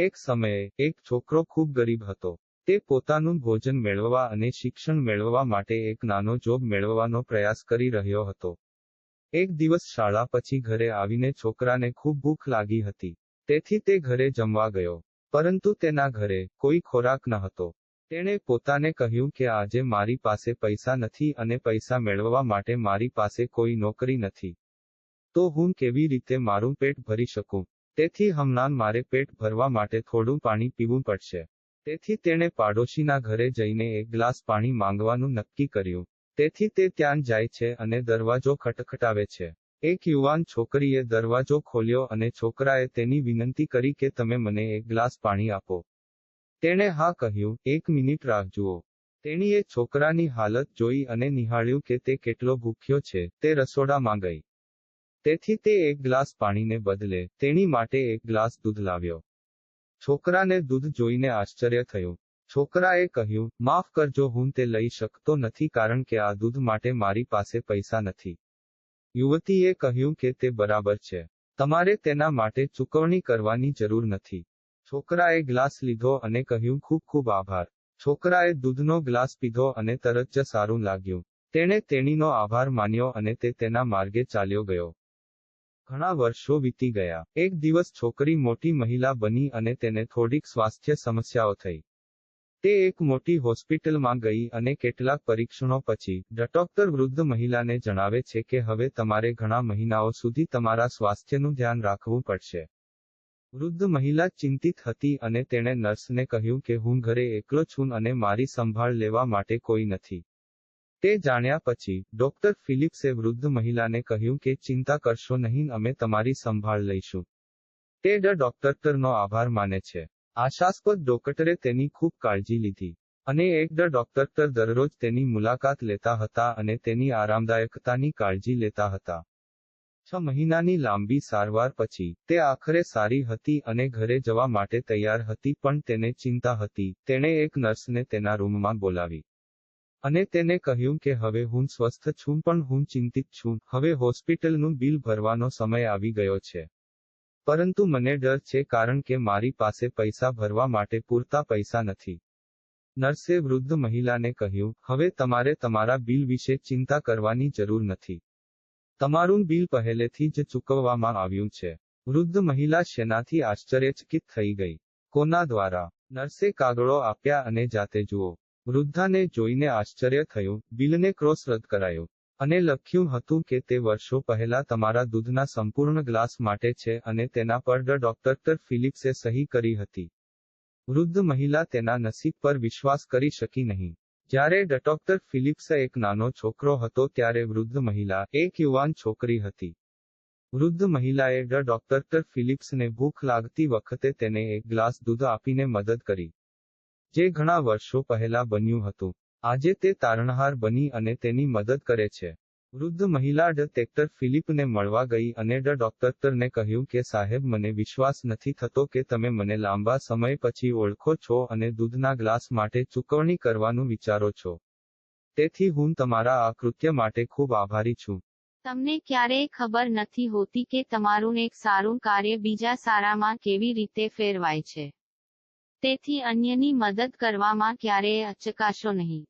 એક સમયે, એક છોકરો ખૂબ ગરીબ હતો. તે પોતાનું ભોજન મેળવવા અને શિક્ષણ મેળવવા માટે એક નાનો જોબ મેળવવાનો પ્રયાસ કરી રહ્યો હતો. એક દિવસ શાળા પછી ઘરે આવીને છોકરાને ખૂબ ભૂખ લાગી હતી. તેથી તે ઘરે જમવા ગયો. પરંતુ તેના ઘરે કોઈ ખોરાક ન હતો. તેણે પોતાને કહ્યું કે આજે મારી પાસે પૈસા નથી અને પૈસા મેળવવા માટે મારી પાસે કોઈ નોકરી નથી. તો હું કેવી રીતે મારું પેટ ભરી શકું? તેથી હમણાં મારે પેટ ભરવા માટે થોડું પાણી પીવું પડશે. તેથી તેણે પાડોશીના ઘરે જઈને એક ગ્લાસ પાણી માંગવાનું નક્કી કર્યું. તેથી તે ત્યાં જાય છે અને દરવાજો ખટખટાવે છે. એક યુવાન છોકરીએ દરવાજો ખોલ્યો અને છોકરાએ તેની વિનંતી કરી કે તમે મને એક ગ્લાસ પાણી આપો. તેણે હા કહ્યું, એક મિનિટ રાહ જુઓ. તેણીએ છોકરાની હાલત જોઈ અને નિહાળ્યું કે તે કેટલો ભૂખ્યો છે, તે રસોડામાં ગઈ. તેથી તે એક ગ્લાસ પાણીને બદલે તેણી માટે એક ગ્લાસ દૂધ લાવ્યો. છોકરાને દૂધ જોઈને આશ્ચર્ય થયું. છોકરાએ કહ્યું, માફ કરજો, હું તે લઈ શકતો નથી કારણ કે આ દૂધ માટે મારી પાસે પૈસા નથી. યુવતીએ કહ્યું કે તે બરાબર છે. તમારે તેના માટે ચૂકવણી કરવાની જરૂર નથી. છોકરાએ ગ્લાસ લીધો અને કહ્યું, ખૂબ ખૂબ આભાર. છોકરાએ દૂધનો ગ્લાસ પીધો અને તરત જ સારું લાગ્યું. તેણે તેણીનો આભાર માન્યો અને તે તેના માર્ગે ચાલ્યો ગયો. ઘણા વર્ષો વીતી ગયા. એક દિવસ છોકરી મોટી મહિલા બની અને તેને થોડીક સ્વાસ્થ્ય સમસ્યાઓ થઈ. તે એક મોટી હોસ્પિટલમાં ગઈ અને કેટલાક પરીક્ષણો પછી ડોક્ટર વૃદ્ધ મહિલાને જણાવે છે કે હવે તમારે ઘણા મહિનાઓ સુધી તમારા સ્વાસ્થ્યનું ધ્યાન રાખવું પડશે. વૃદ્ધ મહિલા ચિંતિત હતી અને તેણે નર્સને કહ્યું કે હું ઘરે એકલો છું અને મારી સંભાળ લેવા માટે કોઈ નથી. તે જાણ્યા પછી, ડોક્ટર ફિલિપ્સે વૃદ્ધ મહિલાને કહ્યું કે, ચિંતા કરશો નહીં, અમે તમારી સંભાળ લઈશું. તે ડ ડોક્ટરનો આભાર માને છે. આશાસ્પદ ડોક્ટરે તેની ખૂબ કાળજી લીધી અને એક ડ ડોક્ટર દરરોજ તેની મુલાકાત લેતા હતા અને તેની આરામદાયકતાની કાળજી લેતા હતા. છ મહિનાની લાંબી સારવાર પછી, તે આખરે સારી હતી અને ઘરે જવા માટે તૈયાર હતી પણ તેને ચિંતા હતી. તેણે એક નર્સને તેના રૂમમાં બોલાવી. અને તેને કહ્યું કે હવે હું સ્વસ્થ છું પણ હું ચિંતિત છું. હવે હોસ્પિટલનું બિલ ભરવાનો સમય આવી ગયો છે. પરંતુ મને ડર છે કારણ કે મારી પાસે પૈસા ભરવા માટે પૂરતા પૈસા નથી. નર્સે વૃદ્ધ મહિલાને કહ્યું, હવે તમારે તમારા બિલ વિશે ચિંતા કરવાની જરૂર નથી. તમારું બિલ પહેલેથી જ ચૂકવવામાં આવ્યું છે. વૃદ્ધ મહિલા શેનાથી આશ્ચર્યચકિત થઈ ગઈ. કોના દ્વારા? નર્સે કાગળો આપ્યા અને જાતે જુઓ. વૃદ્ધાને જોઈને આશ્ચર્ય થયું, બિલને ક્રોસ રદ કરાયો. અને લખ્યું હતું કે તે વર્ષો પહેલા તમારા દૂધના સંપૂર્ણ ગ્લાસ માટે છે અને તેના પર ડ ડોક્ટર ફિલિપ્સે સહી કરી હતી. વૃદ્ધ મહિલા તેના નસીબ પર વિશ્વાસ કરી શકી નહીં. જ્યારે ડોક્ટર ફિલિપ્સ એક નાનો છોકરો હતો ત્યારે વૃદ્ધ મહિલા, એક યુવાન છોકરી હતી. વૃદ્ધ મહિલાએ ડ ડોક્ટર ફિલિપ્સને ભૂખ લાગતી વખતે તેને એક ગ્લાસ દૂધ આપીને મદદ કરી. જે ઘણા વર્ષો પહેલા બન્યું હતું. આજે તે તારણહાર બની અને તેની મદદ કરે છે. વૃદ્ધ મહિલા ડ ફિલિપને મળવા ગઈ અને ડ ડોક્ટરને કહ્યું કે, સાહેબ, મને વિશ્વાસ નથી થતો કે તમે મને લાંબા સમય પછી ઓળખો છો અને દૂધના ગ્લાસ માટે ચૂકવણી કરવાનું વિચારો છો. તેથી હું તમારા આ કૃત્ય માટે ખૂબ આભારી છું. તમને ક્યારેય ખબર નથી હોતી કે તમારું એક સારું કાર્ય બીજા સારામાં કેવી રીતે ફેરવાય છે. તેથી અન્યની મદદ કરવામાં ક્યારેય અચકાશો નહીં.